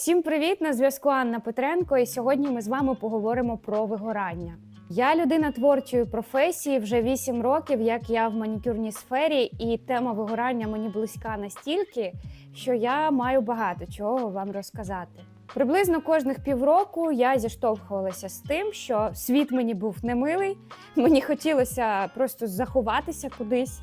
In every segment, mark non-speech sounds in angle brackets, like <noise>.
Всім привіт! На зв'язку Анна Петренко, і сьогодні ми з вами поговоримо про вигорання. Я людина творчої професії вже 8 років, як я в манікюрній сфері, і тема вигорання мені близька настільки, що я маю багато чого вам розказати. Приблизно кожних півроку я зіштовхувалася з тим, що світ мені був немилий, мені хотілося просто заховатися кудись,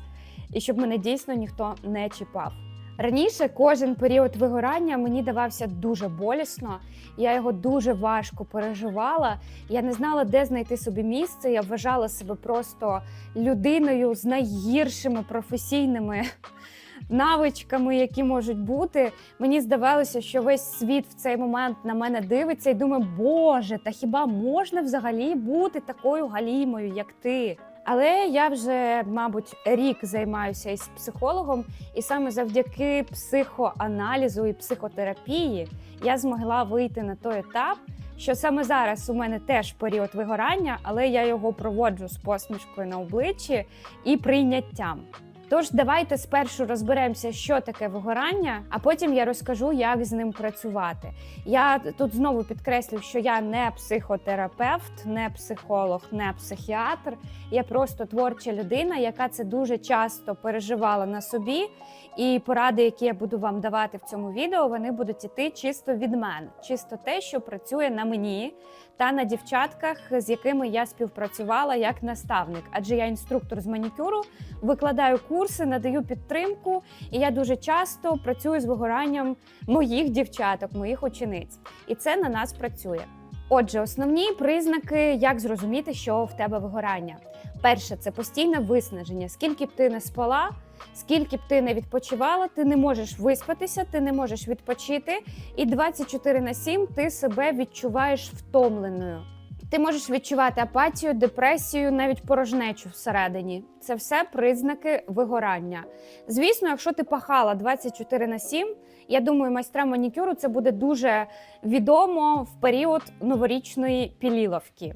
і щоб мене дійсно ніхто не чіпав. Раніше кожен період вигорання мені давався дуже болісно, я його дуже важко переживала. Я не знала, де знайти собі місце. Я вважала себе просто людиною з найгіршими професійними <laughs> навичками, які можуть бути. Мені здавалося, що весь світ в цей момент на мене дивиться і думає, Боже, та хіба можна взагалі бути такою галімою, як ти? Але я вже, мабуть, рік займаюся із психологом, і саме завдяки психоаналізу і психотерапії я змогла вийти на той етап, що саме зараз у мене теж період вигорання, але я його проводжу з посмішкою на обличчі і прийняттям. Тож давайте спершу розберемося, що таке вигорання, а потім я розкажу, як з ним працювати. Я тут знову підкреслю, що я не психотерапевт, не психолог, не психіатр. Я просто творча людина, яка це дуже часто переживала на собі. І поради, які я буду вам давати в цьому відео, вони будуть іти чисто від мене, чисто те, що працює на мені та на дівчатках, з якими я співпрацювала як наставник. Адже я інструктор з манікюру, викладаю курси, надаю підтримку, і я дуже часто працюю з вигоранням моїх дівчаток, моїх учениць. І це на нас працює. Отже, основні признаки, як зрозуміти, що в тебе вигорання. Перше, це постійне виснаження. Скільки б ти не спала, скільки б ти не відпочивала, ти не можеш виспатися, ти не можеш відпочити, і 24 на 7 ти себе відчуваєш втомленою. Ти можеш відчувати апатію, депресію, навіть порожнечу всередині. Це все признаки вигорання. Звісно, якщо ти пахала 24 на 7, я думаю, майстрам манікюру це буде дуже відомо в період новорічної піліловки.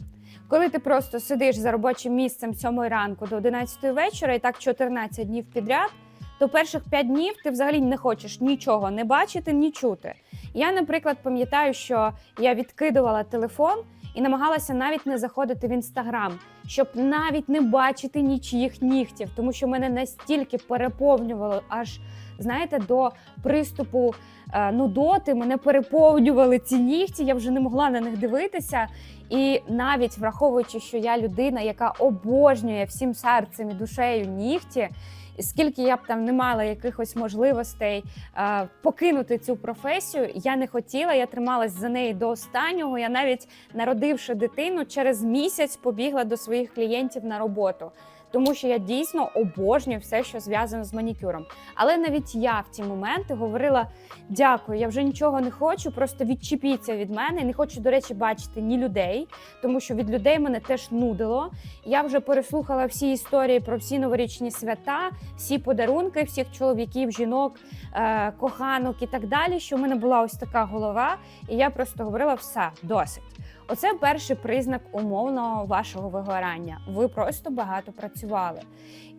Коли ти просто сидиш за робочим місцем сьомої 7 ранку до 11 вечора і так 14 днів підряд, то перших 5 днів ти взагалі не хочеш нічого не бачити, ні чути. Я, наприклад, пам'ятаю, що я відкидувала телефон і намагалася навіть не заходити в інстаграм, щоб навіть не бачити нічиїх нігтів, тому що мене настільки переповнювало аж. Знаєте, до приступу е, нудоти мене переповнювали ці нігті, я вже не могла на них дивитися. І навіть враховуючи, що я людина, яка обожнює всім серцем і душею нігті, і скільки я б там не мала якихось можливостей е, покинути цю професію, я не хотіла, я трималась за неї до останнього. Я навіть народивши дитину, через місяць побігла до своїх клієнтів на роботу. Тому що я дійсно обожнюю все, що зв'язано з манікюром. Але навіть я в ті моменти говорила: дякую, я вже нічого не хочу, просто відчепіться від мене. Не хочу, до речі, бачити ні людей, тому що від людей мене теж нудило. Я вже переслухала всі історії про всі новорічні свята, всі подарунки, всіх чоловіків, жінок, е- коханок і так далі. Що в мене була ось така голова, і я просто говорила: все, досить. Оце перший признак умовного вашого вигорання. Ви просто багато працювали.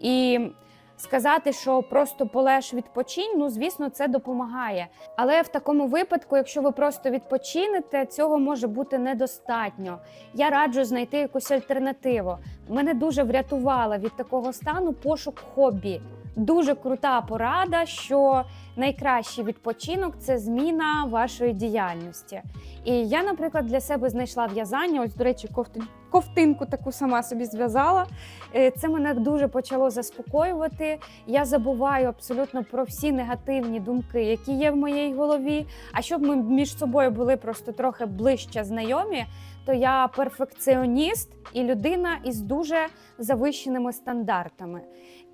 І сказати, що просто полеж відпочинь, ну звісно, це допомагає. Але в такому випадку, якщо ви просто відпочинете, цього може бути недостатньо. Я раджу знайти якусь альтернативу. Мене дуже врятувала від такого стану пошук хобі. Дуже крута порада, що найкращий відпочинок це зміна вашої діяльності. І я, наприклад, для себе знайшла в'язання. Ось, до речі, ковтин, ковтинку таку сама собі зв'язала. Е, Це мене дуже почало заспокоювати. Я забуваю абсолютно про всі негативні думки, які є в моїй голові. А щоб ми між собою були просто трохи ближче знайомі, то я перфекціоніст і людина із дуже завищеними стандартами.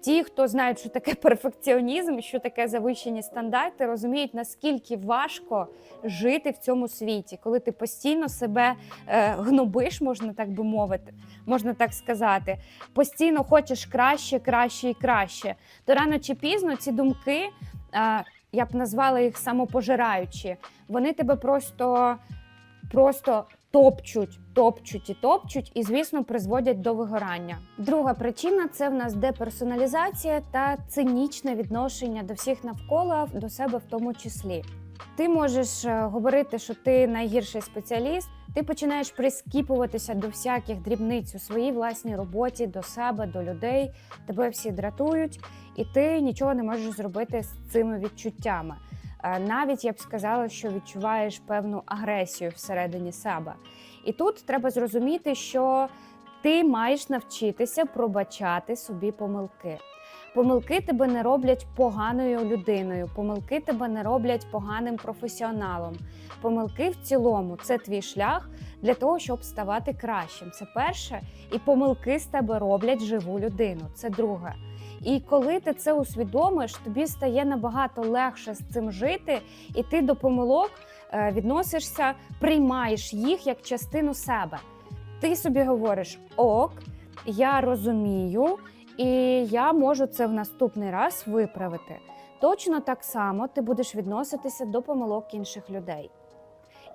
Ті, хто знають, що таке <laughs> перфекціонізм, що таке завищені стандарти, розуміють, наскільки важко жити в цьому світі, коли ти постійно себе е, гнобиш, можна так би мовити, можна так сказати. Постійно хочеш краще, краще і краще. То рано чи пізно ці думки, е, я б назвала їх самопожираючі, вони тебе просто, просто топчуть, топчуть і топчуть, і, звісно, призводять до вигорання. Друга причина це в нас деперсоналізація та цинічне відношення до всіх навколо, до себе в тому числі. Ти можеш е, говорити, що ти найгірший спеціаліст. Ти починаєш прискіпуватися до всяких дрібниць у своїй власній роботі, до себе, до людей. Тебе всі дратують, і ти нічого не можеш зробити з цими відчуттями. Е, Навіть я б сказала, що відчуваєш певну агресію всередині себе. І тут треба зрозуміти, що ти маєш навчитися пробачати собі помилки. Помилки тебе не роблять поганою людиною, помилки тебе не роблять поганим професіоналом. Помилки в цілому це твій шлях для того, щоб ставати кращим. Це перше, і помилки з тебе роблять живу людину. Це друге. І коли ти це усвідомиш, тобі стає набагато легше з цим жити, і ти до помилок е, відносишся, приймаєш їх як частину себе. Ти собі говориш: ок, я розумію, і я можу це в наступний раз виправити. Точно так само ти будеш відноситися до помилок інших людей.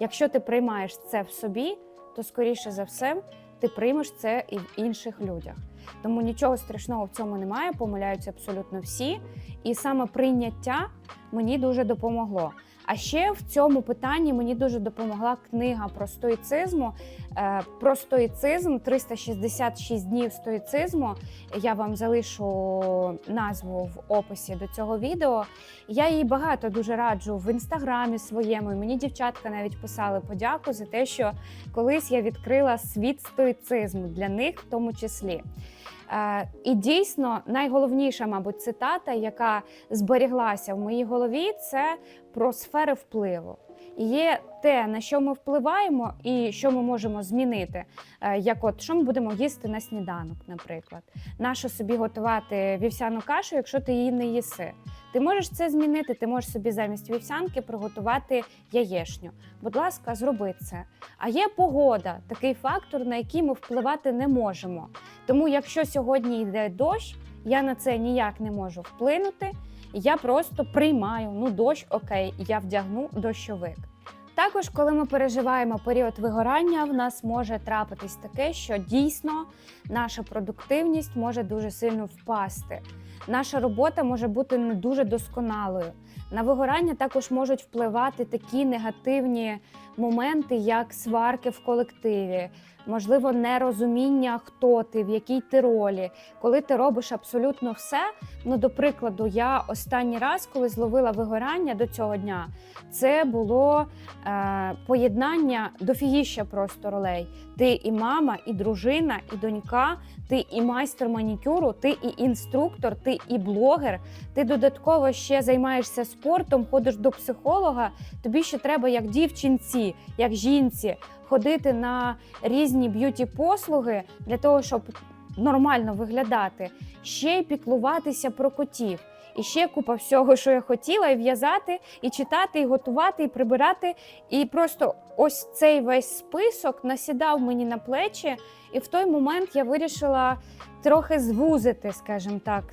Якщо ти приймаєш це в собі, то скоріше за все ти приймеш це і в інших людях. Тому нічого страшного в цьому немає, помиляються абсолютно всі. І саме прийняття мені дуже допомогло. А ще в цьому питанні мені дуже допомогла книга про стоїцизму. Е, Про стоїцизм 366 днів стоїцизму. Я вам залишу назву в описі до цього відео. Я її багато дуже раджу в інстаграмі своєму. І Мені дівчатка навіть писали подяку за те, що колись я відкрила світ стоїцизму для них, в тому числі. Е, І дійсно найголовніша, мабуть, цитата, яка зберіглася в моїй голові, це про сфери впливу. Є те, на що ми впливаємо, і що ми можемо змінити. Е, Як от що ми будемо їсти на сніданок, наприклад, нащо собі готувати вівсяну кашу, якщо ти її не їси. Ти можеш це змінити, ти можеш собі замість вівсянки приготувати яєшню. Будь ласка, зроби це. А є погода, такий фактор, на який ми впливати не можемо. Тому, якщо сьогодні йде дощ, я на це ніяк не можу вплинути. Я просто приймаю, ну дощ, окей, я вдягну дощовик. Також, коли ми переживаємо період вигорання, в нас може трапитись таке, що дійсно наша продуктивність може дуже сильно впасти. Наша робота може бути не дуже досконалою. На вигорання також можуть впливати такі негативні моменти, як сварки в колективі, можливо, нерозуміння, хто ти, в якій ти ролі, коли ти робиш абсолютно все. Ну, до прикладу, я останній раз, коли зловила вигорання до цього дня, це було е, поєднання дофігіща просто ролей. Ти і мама, і дружина, і донька, ти і майстер манікюру, ти і інструктор, ти і блогер. Ти додатково ще займаєшся спортом, ходиш до психолога. Тобі ще треба як дівчинці, як жінці, ходити на різні б'юті-послуги для того, щоб нормально виглядати, ще й піклуватися про котів. І ще купа всього, що я хотіла, і в'язати, і читати, і готувати, і прибирати. І просто ось цей весь список насідав мені на плечі, і в той момент я вирішила трохи звузити, скажімо так,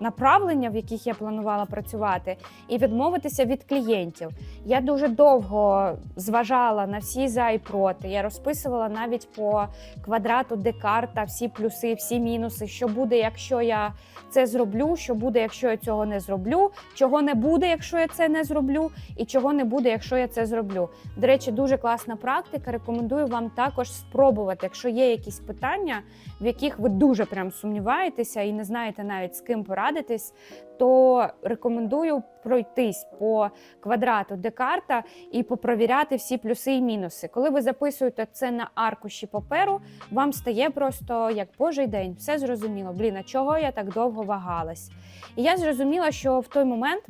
направлення, в яких я планувала працювати, і відмовитися від клієнтів. Я дуже довго зважала на всі за і проти. Я розписувала навіть по квадрату Декарта всі плюси, всі мінуси, що буде, якщо я це зроблю, що буде, якщо я цього не зроблю, чого не буде, якщо я це не зроблю, і чого не буде, якщо я це зроблю. До речі, дуже класна практика. Рекомендую вам також спробувати, якщо є якісь питання, в яких ви дуже прям сумніваєтеся і не знаєте навіть з ким порадитись, то рекомендую пройтись по квадрату Декарта і попровіряти всі плюси і мінуси. Коли ви записуєте це на аркуші паперу, вам стає просто як божий день, все зрозуміло. Блін, а чого я так довго вагалась? І я зрозуміла, що в той момент,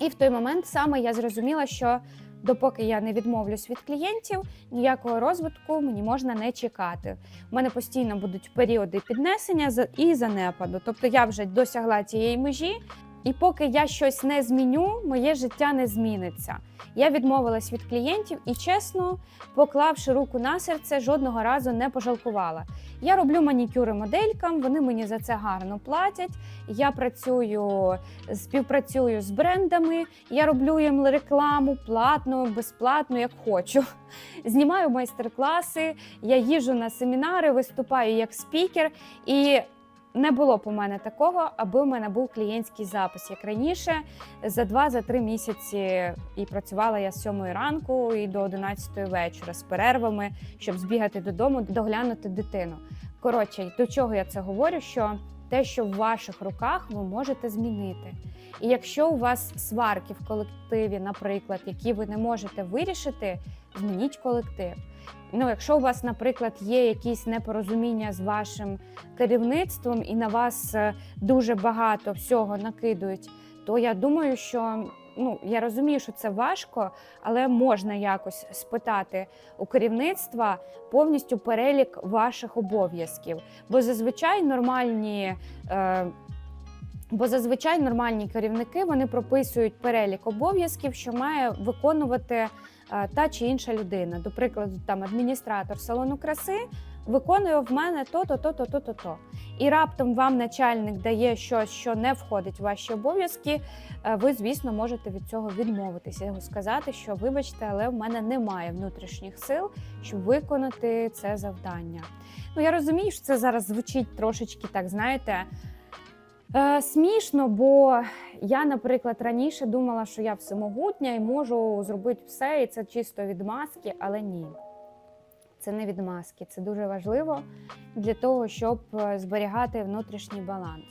і в той момент саме я зрозуміла, що допоки я не відмовлюсь від клієнтів, ніякого розвитку мені можна не чекати. У мене постійно будуть періоди піднесення і занепаду. Тобто я вже досягла цієї межі, і поки я щось не зміню, моє життя не зміниться. Я відмовилась від клієнтів і чесно, поклавши руку на серце, жодного разу не пожалкувала. Я роблю манікюри моделькам, вони мені за це гарно платять. Я працюю, співпрацюю з брендами, я роблю їм рекламу платну, безплатну, як хочу. Знімаю майстер-класи, я їжджу на семінари, виступаю як спікер. І не було б у мене такого, аби у мене був клієнтський запис. Як раніше, за 2-3 місяці і працювала я з 7 ранку і до 11 вечора з перервами, щоб збігати додому, доглянути дитину. Коротше, до чого я це говорю? Що те, що в ваших руках, ви можете змінити. І якщо у вас сварки в колективі, наприклад, які ви не можете вирішити, змініть колектив. Ну, якщо у вас, наприклад, є якісь непорозуміння з вашим керівництвом і на вас е, дуже багато всього накидують, то я думаю, що ну я розумію, що це важко, але можна якось спитати у керівництва повністю перелік ваших обов'язків. Бо зазвичай нормальні. Е, Бо зазвичай нормальні керівники вони прописують перелік обов'язків, що має виконувати е, та чи інша людина. До прикладу, там адміністратор салону краси виконує в мене то-то, то-то, то-то, то. І раптом вам начальник дає щось, що не входить в ваші обов'язки. е, Ви, звісно, можете від цього відмовитися, його сказати, що вибачте, але в мене немає внутрішніх сил, щоб виконати це завдання. Ну я розумію, що це зараз звучить трошечки так, знаєте. Е, смішно, бо я, наприклад, раніше думала, що я всемогутня і можу зробити все, і це чисто від маски, але ні. Це не від маски, це дуже важливо для того, щоб е, зберігати внутрішній баланс.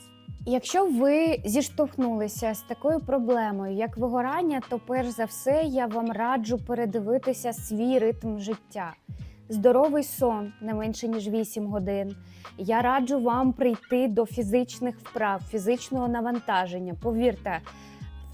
Якщо ви зіштовхнулися з такою проблемою, як вигорання, то перш за все я вам раджу передивитися свій ритм життя. Здоровий сон не менше ніж 8 годин. Я раджу вам прийти до фізичних вправ, фізичного навантаження. Повірте,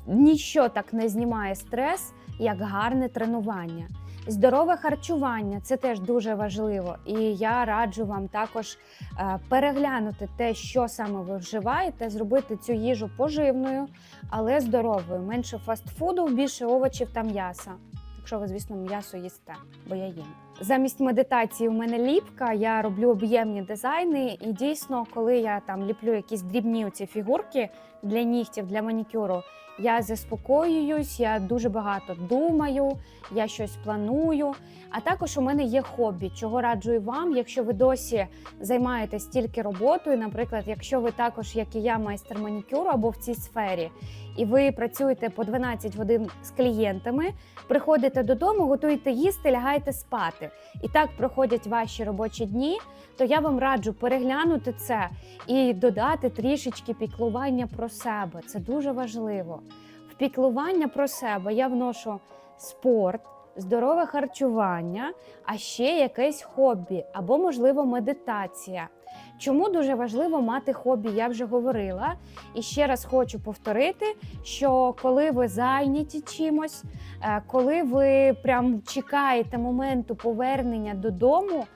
ніщо так не знімає стрес, як гарне тренування. Здорове харчування це теж дуже важливо, і я раджу вам також е, переглянути те, що саме ви вживаєте, зробити цю їжу поживною, але здоровою. Менше фастфуду, більше овочів та м'яса. Якщо ви, звісно, м'ясо їсте, бо я їм. Замість медитації у мене ліпка, я роблю об'ємні дизайни, і дійсно, коли я там ліплю якісь дрібні оці фігурки для нігтів, для манікюру, я заспокоююсь, я дуже багато думаю, я щось планую. А також у мене є хобі, чого раджу і вам, якщо ви досі займаєтесь тільки роботою, наприклад, якщо ви також, як і я, майстер манікюру або в цій сфері, і ви працюєте по 12 годин з клієнтами, приходите додому, готуєте їсти, лягаєте спати. І так проходять ваші робочі дні, то я вам раджу переглянути це і додати трішечки піклування про себе. Це дуже важливо. Піклування про себе я вношу спорт, здорове харчування, а ще якесь хобі або, можливо, медитація. Чому дуже важливо мати хобі, я вже говорила. І ще раз хочу повторити, що коли ви зайняті чимось, е, коли ви прям чекаєте моменту повернення додому.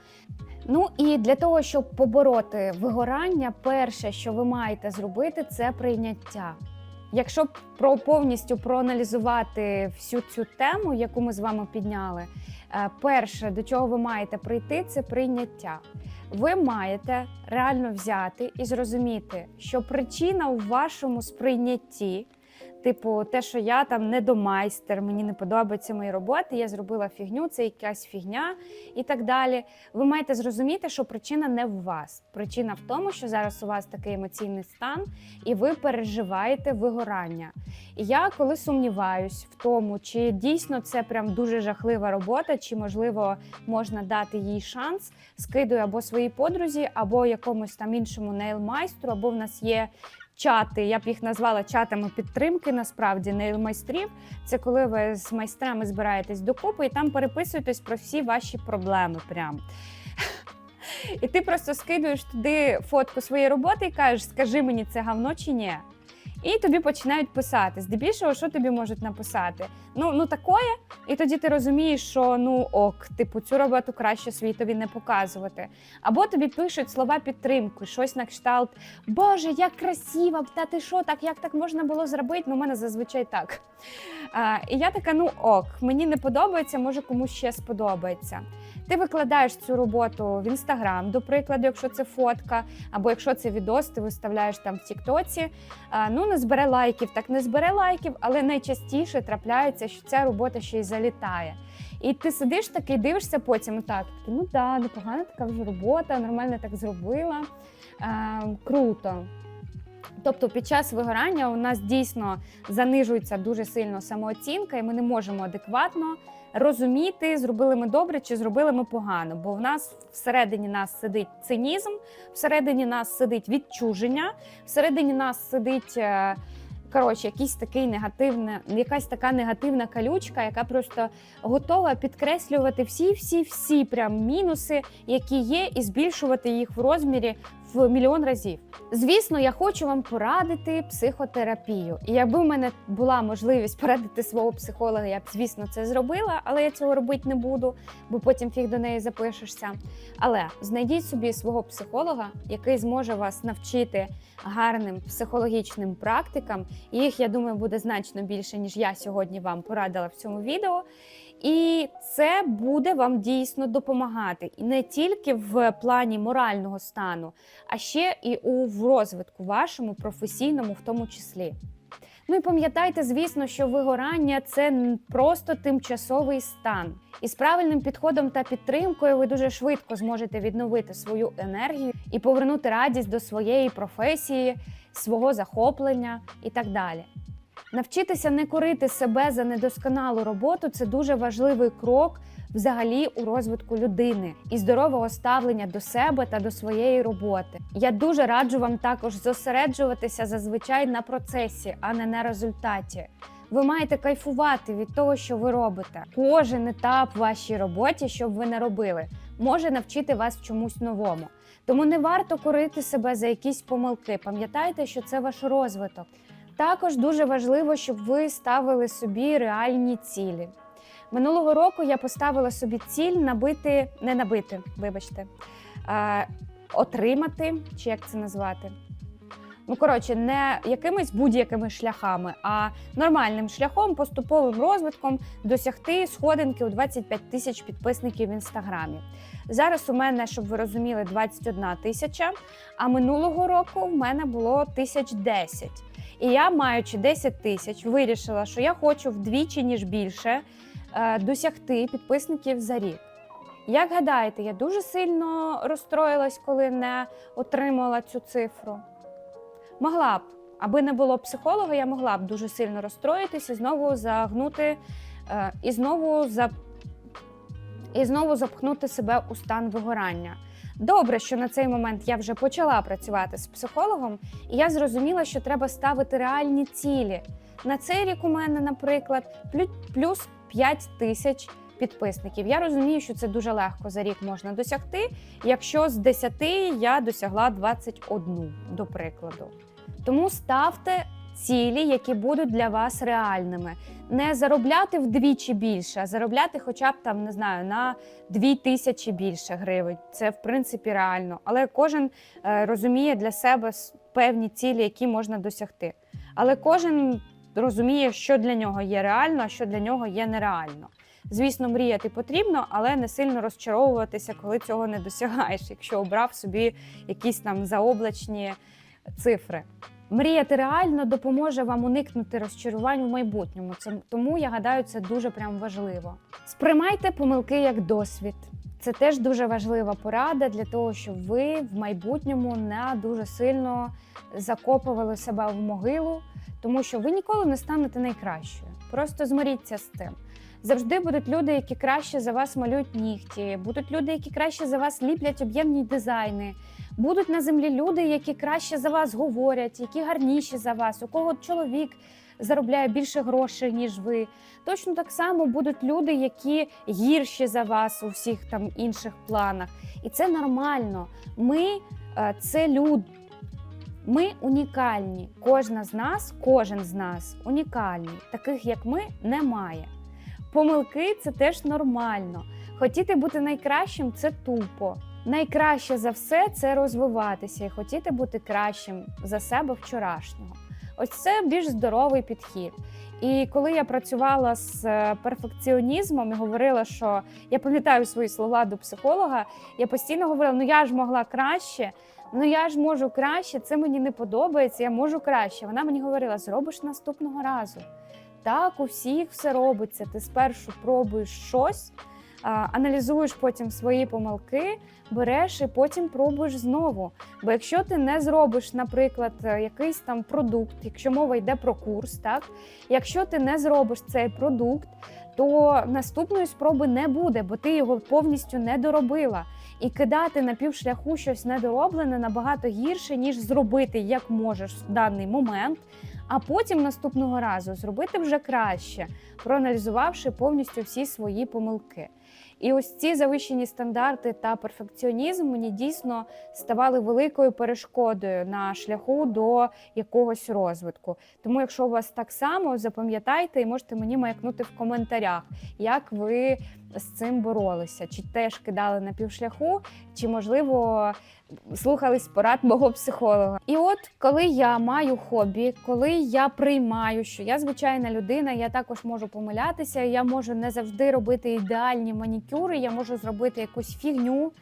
Ну і для того, щоб побороти вигорання, перше, що ви маєте зробити, це прийняття. Якщо про повністю проаналізувати всю цю тему, яку ми з вами підняли, е, перше, до чого ви маєте прийти, це прийняття. Ви маєте реально взяти і зрозуміти, що причина у вашому сприйнятті, типу, те, що я там недомайстер, мені не подобаються мої роботи, я зробила фігню, це якась фігня і так далі. Ви маєте зрозуміти, що причина не в вас. Причина в тому, що зараз у вас такий емоційний стан, і ви переживаєте вигорання. І я коли сумніваюсь в тому, чи дійсно це прям дуже жахлива робота, чи можливо можна дати їй шанс, скидую або своїй подрузі, або якомусь там іншому нейл-майстру, або в нас є. Чати, я б їх назвала чатами підтримки. Насправді не майстрів. Це коли ви з майстрами збираєтесь докупи і там переписуєтесь про всі ваші проблеми. Прям. <laughs> І ти просто скидуєш туди фотку своєї роботи і кажеш, скажи мені, це гавно чи ні. І тобі починають писати. Здебільшого, що тобі можуть написати? Ну, ну такое, і тоді ти розумієш, що ну ок, типу, цю роботу краще світові не показувати. Або тобі пишуть слова підтримки, щось на кшталт Боже, як красиво! Та ти що, так як так можна було зробити? Ну, у мене зазвичай так. А, і я така: ну ок, мені не подобається, може комусь ще сподобається. Ти викладаєш цю роботу в інстаграм, до прикладу, якщо це фотка, або якщо це відос, ти виставляєш там в Тіктоці. Ну, не збере лайків, так не збере лайків, але найчастіше трапляється, що ця робота ще й залітає. І ти сидиш такий, дивишся потім, так, ну да, непогана така вже робота, нормально так зробила. Е, круто. Тобто під час вигорання у нас дійсно занижується дуже сильно самооцінка, і ми не можемо адекватно розуміти, зробили ми добре чи зробили ми погано. Бо в нас всередині нас сидить цинізм, всередині нас сидить відчуження, всередині нас сидить. е, Коротше, якийсь такий негативне, якась така негативна калючка, яка просто готова підкреслювати всі, всі, всі прям мінуси, які є, і збільшувати їх в розмірі в мільйон разів. Звісно, я хочу вам порадити психотерапію. І якби в мене була можливість порадити свого психолога, я б, звісно, це зробила, але я цього робити не буду, бо потім фіг до неї запишешся. Але знайдіть собі свого психолога, який зможе вас навчити гарним психологічним практикам. Їх, я думаю, буде значно більше, ніж я сьогодні вам порадила в цьому відео. І це буде вам дійсно допомагати і не тільки в плані морального стану, а ще і у розвитку вашому професійному, в тому числі. Ну і пам'ятайте, звісно, що вигорання це просто тимчасовий стан. І з правильним підходом та підтримкою ви дуже швидко зможете відновити свою енергію і повернути радість до своєї професії, свого захоплення і так далі. Навчитися не корити себе за недосконалу роботу це дуже важливий крок взагалі у розвитку людини і здорового ставлення до себе та до своєї роботи. Я дуже раджу вам також зосереджуватися зазвичай на процесі, а не на результаті. Ви маєте кайфувати від того, що ви робите. Кожен етап в вашій роботі, що б ви не робили, може навчити вас чомусь новому. Тому не варто корити себе за якісь помилки. Пам'ятайте, що це ваш розвиток. Також дуже важливо, щоб ви ставили собі реальні цілі. Минулого року я поставила собі ціль набити, не набити, вибачте, а, отримати, чи як це назвати. Ну, коротше, не якимись будь-якими шляхами, а нормальним шляхом, поступовим розвитком досягти сходинки у 25 тисяч підписників в інстаграмі. Зараз у мене, щоб ви розуміли, 21 тисяча, а минулого року в мене було тисяч 10. І я, маючи 10 тисяч, вирішила, що я хочу вдвічі ніж більше е, досягти підписників за рік. Як гадаєте, я дуже сильно розстроїлась, коли не отримала цю цифру. Могла б, аби не було психолога, я могла б дуже сильно розстроїтися і знову загнути е, і знову за і знову запхнути себе у стан вигорання. Добре, що на цей момент я вже почала працювати з психологом, і я зрозуміла, що треба ставити реальні цілі. На цей рік у мене, наприклад, плюс 5 тисяч підписників. Я розумію, що це дуже легко за рік можна досягти, якщо з 10 я досягла 21, до прикладу. Тому ставте цілі, які будуть для вас реальними. Не заробляти вдвічі більше, а заробляти хоча б там, не знаю, на 2 тисячі більше гривень. Це в принципі реально. Але кожен е, розуміє для себе певні цілі, які можна досягти. Але кожен розуміє, що для нього є реально, а що для нього є нереально. Звісно, мріяти потрібно, але не сильно розчаровуватися, коли цього не досягаєш, якщо обрав собі якісь там заоблачні цифри. Мріяти реально допоможе вам уникнути розчарувань у майбутньому. Це тому я гадаю, це дуже прям важливо. Сприймайте помилки як досвід. Це теж дуже важлива порада для того, щоб ви в майбутньому не дуже сильно закопували себе в могилу, тому що ви ніколи не станете найкращою. Просто змиріться з тим. Завжди будуть люди, які краще за вас малюють нігті, будуть люди, які краще за вас ліплять об'ємні дизайни. Будуть на землі люди, які краще за вас говорять, які гарніші за вас, у кого чоловік заробляє більше грошей, ніж ви. Точно так само будуть люди, які гірші за вас у всіх там інших планах. І це нормально. Ми е, це люд. Ми унікальні. Кожна з нас, кожен з нас унікальний. Таких як ми немає. Помилки це теж нормально. Хотіти бути найкращим це тупо. Найкраще за все це розвиватися і хотіти бути кращим за себе вчорашнього. Ось це більш здоровий підхід. І коли я працювала з е, перфекціонізмом і говорила, що я пам'ятаю свої слова до психолога, я постійно говорила: ну я ж могла краще. Ну я ж можу краще, це мені не подобається, я можу краще. Вона мені говорила: зробиш наступного разу. Так, у всіх все робиться. Ти спершу пробуєш щось, аналізуєш потім свої помилки, береш і потім пробуєш знову. Бо якщо ти не зробиш, наприклад, е, якийсь там продукт, якщо мова йде про курс, так якщо ти не зробиш цей продукт, то наступної спроби не буде, бо ти його повністю не доробила. І кидати на півшляху щось недороблене набагато гірше, ніж зробити як можеш в даний момент, а потім наступного разу зробити вже краще, проаналізувавши повністю всі свої помилки. І ось ці завищені стандарти та перфекціонізм мені дійсно ставали великою перешкодою на шляху до якогось розвитку. Тому, якщо у вас так само, запам'ятайте і можете мені маякнути в коментарях, як ви з цим боролися, чи теж кидали на півшляху, чи можливо слухались порад мого психолога. І от коли я маю хобі, коли я приймаю, що я звичайна людина, я також можу помилятися, я можу не завжди робити ідеальні манікюри, я можу зробити якусь фігню.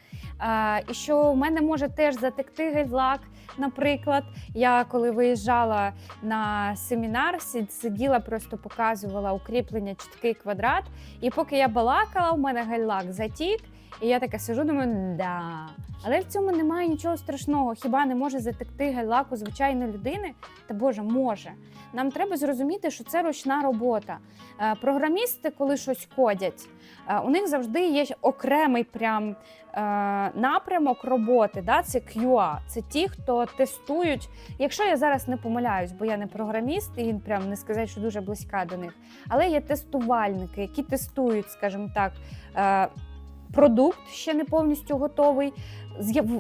І що в мене може теж затекти гель-лак, Наприклад, я коли виїжджала на семінар, сид- сиділа, просто показувала укріплення чіткий квадрат. І поки я балакала, у мене гель-лак затік. І я така сижу, думаю, да. Але в цьому немає нічого страшного. Хіба не може затекти гель-лак звичайної людини? Та Боже, може. Нам треба зрозуміти, що це ручна робота. Е, Програмісти, коли щось кодять, е, у них завжди є окремий прям е, напрямок роботи. Да? Це QA. Це ті, хто тестують. Якщо я зараз не помиляюсь, бо я не програміст, і прям не сказати, що дуже близька до них. Але є тестувальники, які тестують, скажімо так. Продукт ще не повністю готовий,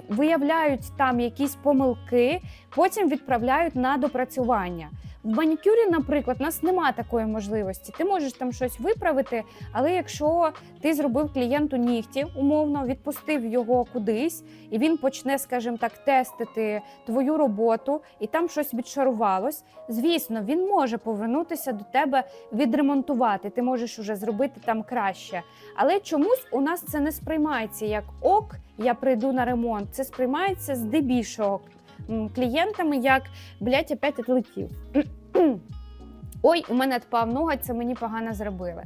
виявляють там якісь помилки, потім відправляють на допрацювання. В манікюрі, наприклад, у нас немає такої можливості. Ти можеш там щось виправити, але якщо ти зробив клієнту нігті, умовно відпустив його кудись, і він почне, скажімо так, тестити твою роботу, і там щось відшарувалось. Звісно, він може повернутися до тебе, відремонтувати. Ти можеш уже зробити там краще. Але чомусь у нас це не сприймається як ок, я прийду на ремонт. Це сприймається здебільшого клієнтами як блять, опять отлетів. <clears throat> Ой, у мене відпав ноготь, це мені погано зробили.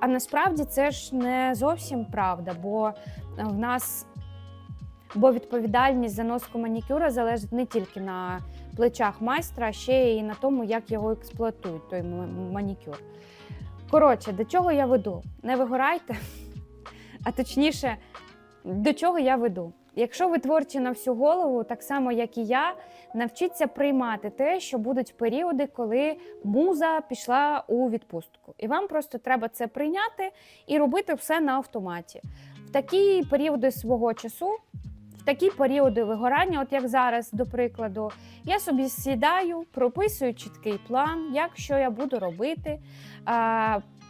А насправді це ж не зовсім правда, бо е, в нас бо відповідальність за носку манікюра залежить не тільки на плечах майстра, а ще й на тому, як його експлуатують, той манікюр. Коротше, до чого я веду? Не вигорайте, <laughs> а точніше, до чого я веду? Якщо ви творчі на всю голову, так само як і я, навчіться приймати те, що будуть періоди, коли муза пішла у відпустку. І вам просто треба це прийняти і робити все на автоматі. В такі періоди свого часу, в такі періоди вигорання, от як зараз, до прикладу, я собі сідаю, прописую чіткий план, як що я буду робити.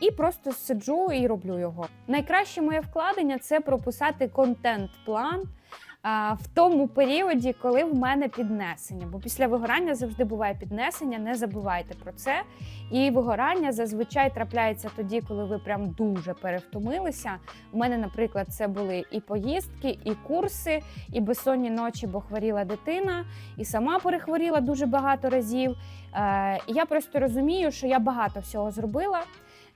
І просто сиджу і роблю його. Найкраще моє вкладення це прописати контент-план в тому періоді, коли в мене піднесення. Бо після вигорання завжди буває піднесення, не забувайте про це. І вигорання зазвичай трапляється тоді, коли ви прям дуже перевтомилися. У мене, наприклад, це були і поїздки, і курси, і безсонні ночі, бо хворіла дитина, і сама перехворіла дуже багато разів. Е, я просто розумію, що я багато всього зробила.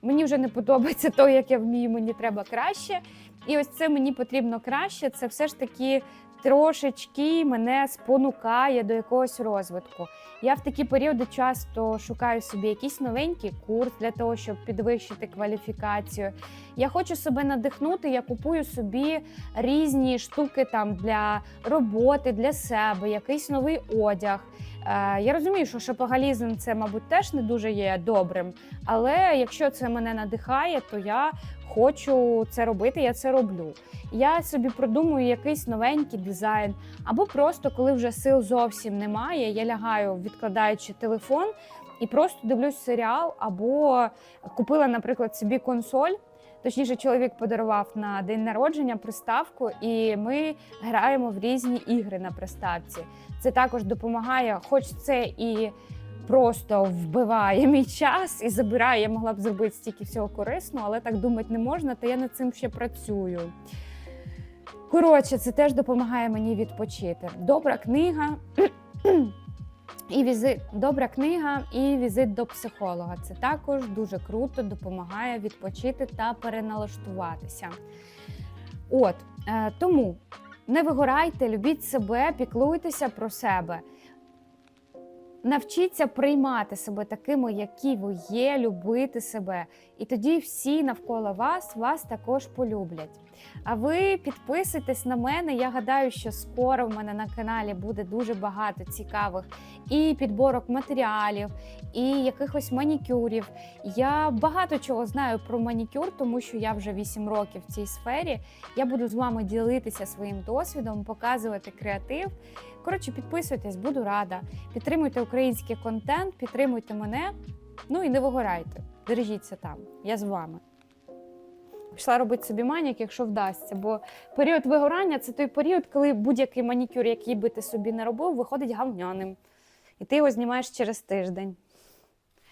Мені вже не подобається то, як я вмію, мені треба краще. І ось це мені потрібно краще. Це все ж таки трошечки мене спонукає до якогось розвитку. Я в такі періоди часто шукаю собі якийсь новенький курс для того, щоб підвищити кваліфікацію. Я хочу себе надихнути, я купую собі різні штуки там для роботи, для себе, якийсь новий одяг. Е, Я розумію, що шопоголізм це, мабуть, теж не дуже є добрим. Але якщо це мене надихає, то я хочу це робити, я це роблю. Я собі продумую якийсь новенький дизайн, або просто коли вже сил зовсім немає, я лягаю, відкладаючи телефон, і просто дивлюсь серіал, або купила, наприклад, собі консоль. Точніше, чоловік подарував на день народження приставку, і ми граємо в різні ігри на приставці. Це також допомагає, хоч це і просто вбиває мій час і забирає. Я могла б зробити стільки всього корисного, але так думати не можна, та я над цим ще працюю. Коротше, це теж допомагає мені відпочити. Добра книга. І візит, добра книга і візит до психолога. Це також дуже круто допомагає відпочити та переналаштуватися. От е, тому не вигорайте, любіть себе, піклуйтеся про себе. Навчіться приймати себе такими, які ви є, любити себе. І тоді всі навколо вас вас також полюблять. А ви підписуйтесь на мене. Я гадаю, що скоро в мене на каналі буде дуже багато цікавих і підборок матеріалів, і якихось манікюрів. Я багато чого знаю про манікюр, тому що я вже 8 років в цій сфері. Я буду з вами ділитися своїм досвідом, показувати креатив. Коротше, підписуйтесь, буду рада. Підтримуйте український контент, підтримуйте мене. Ну і не вигорайте. Бережіться там. Я з вами. Пішла робити собі манік, якщо вдасться. Бо період вигорання це той період, коли будь-який манікюр, який би ти собі не робив, виходить гавняним. І ти його знімаєш через тиждень.